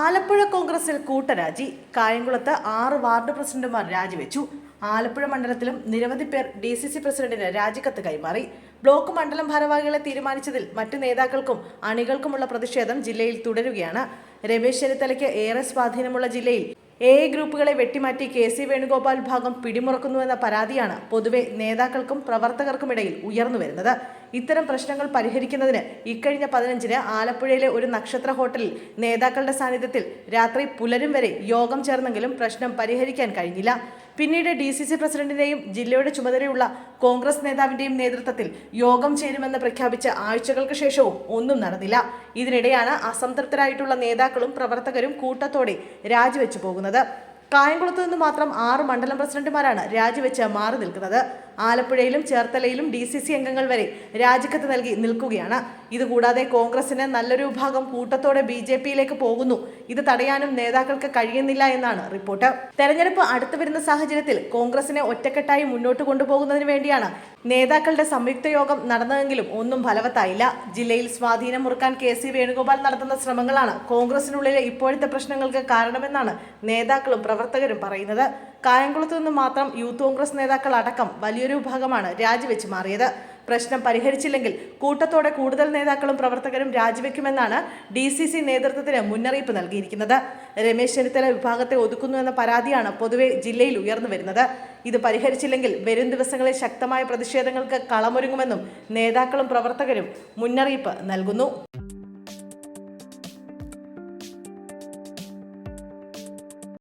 ആലപ്പുഴ കോൺഗ്രസിൽ കൂട്ടരാജി. കായംകുളത്ത് ആറ് വാർഡ് പ്രസിഡന്റുമാർ രാജിവെച്ചു. ആലപ്പുഴ മണ്ഡലത്തിലും നിരവധി പേർ ഡി സി സി പ്രസിഡന്റിന് രാജിക്കത്ത് കൈമാറി. ബ്ലോക്ക് മണ്ഡലം ഭാരവാഹികളെ തീരുമാനിച്ചതിൽ മറ്റ് നേതാക്കൾക്കും അണികൾക്കുമുള്ള പ്രതിഷേധം ജില്ലയിൽ തുടരുകയാണ്. രമേശ് ചെന്നിത്തലയ്ക്ക് ഏറെ സ്വാധീനമുള്ള ജില്ലയിൽ എ ഗ്രൂപ്പുകളെ വെട്ടിമാറ്റി കെ സി വേണുഗോപാൽ വിഭാഗം പിടിമുറക്കുന്നുവെന്ന പരാതിയാണ് പൊതുവെ നേതാക്കൾക്കും പ്രവർത്തകർക്കുമിടയിൽ ഉയർന്നുവരുന്നത്. ഇത്തരം പ്രശ്നങ്ങൾ പരിഹരിക്കുന്നതിന് ഇക്കഴിഞ്ഞ പതിനഞ്ചിന് ആലപ്പുഴയിലെ ഒരു നക്ഷത്ര ഹോട്ടലിൽ നേതാക്കളുടെ സാന്നിധ്യത്തിൽ രാത്രി പുലരും വരെ യോഗം ചേർന്നെങ്കിലും പ്രശ്നം പരിഹരിക്കാൻ കഴിഞ്ഞില്ല. പിന്നീട് ഡി സി സി പ്രസിഡന്റിന്റെയും ജില്ലയുടെ ചുമതലയുള്ള കോൺഗ്രസ് നേതാവിന്റെയും നേതൃത്വത്തിൽ യോഗം ചേരുമെന്ന് പ്രഖ്യാപിച്ച ആഴ്ചകൾക്ക് ശേഷവും ഒന്നും നടന്നില്ല. ഇതിനിടെയാണ് അസംതൃപ്തരായിട്ടുള്ള നേതാക്കളും പ്രവർത്തകരും കൂട്ടത്തോടെ രാജിവെച്ചു പോകുന്നത്. കായംകുളത്ത് നിന്ന് മാത്രം ആറ് മണ്ഡലം പ്രസിഡന്റുമാരാണ് രാജിവെച്ച് മാറി നിൽക്കുന്നത്. ആലപ്പുഴയിലും ചേർത്തലയിലും ഡി സി സി അംഗങ്ങൾ വരെ രാജിക്കത്ത് നൽകി നിൽക്കുകയാണ്. ഇതുകൂടാതെ കോൺഗ്രസിന് നല്ലൊരു വിഭാഗം കൂട്ടത്തോടെ ബി ജെ പിയിലേക്ക് പോകുന്നു. ഇത് തടയാനും നേതാക്കൾക്ക് കഴിയുന്നില്ല എന്നാണ് റിപ്പോർട്ട്. തെരഞ്ഞെടുപ്പ് അടുത്തു വരുന്ന സാഹചര്യത്തിൽ കോൺഗ്രസിനെ ഒറ്റക്കെട്ടായി മുന്നോട്ട് കൊണ്ടുപോകുന്നതിന് വേണ്ടിയാണ് നേതാക്കളുടെ സംയുക്ത യോഗം നടന്നതെങ്കിലും ഒന്നും ഫലവത്തായില്ല. ജില്ലയിൽ സ്വാധീനം മുറുക്കാൻ കെ സി വേണുഗോപാൽ നടത്തുന്ന ശ്രമങ്ങളാണ് കോൺഗ്രസിനുള്ളിലെ ഇപ്പോഴത്തെ പ്രശ്നങ്ങൾക്ക് കാരണമെന്നാണ് നേതാക്കളും പ്രവർത്തകരും പറയുന്നത്. കായംകുളത്ത് നിന്ന് മാത്രം യൂത്ത് കോൺഗ്രസ് നേതാക്കൾ അടക്കം വലിയൊരു വിഭാഗമാണ് രാജിവെച്ച് മാറിയത്. പ്രശ്നം പരിഹരിച്ചില്ലെങ്കിൽ കൂട്ടത്തോടെ കൂടുതൽ നേതാക്കളും പ്രവർത്തകരും രാജിവെക്കുമെന്നാണ് ഡി സി സി നേതൃത്വത്തിന് മുന്നറിയിപ്പ് നൽകിയിരിക്കുന്നത്. രമേശ് ചെന്നിത്തല വിഭാഗത്തെ ഒതുക്കുന്നുവെന്ന പരാതിയാണ് പൊതുവെ ജില്ലയിൽ ഉയർന്നു വരുന്നത്. ഇത് പരിഹരിച്ചില്ലെങ്കിൽ വരും ദിവസങ്ങളിൽ ശക്തമായ പ്രതിഷേധങ്ങൾക്ക് കളമൊരുങ്ങുമെന്നും നേതാക്കളും പ്രവർത്തകരും മുന്നറിയിപ്പ് നൽകുന്നു.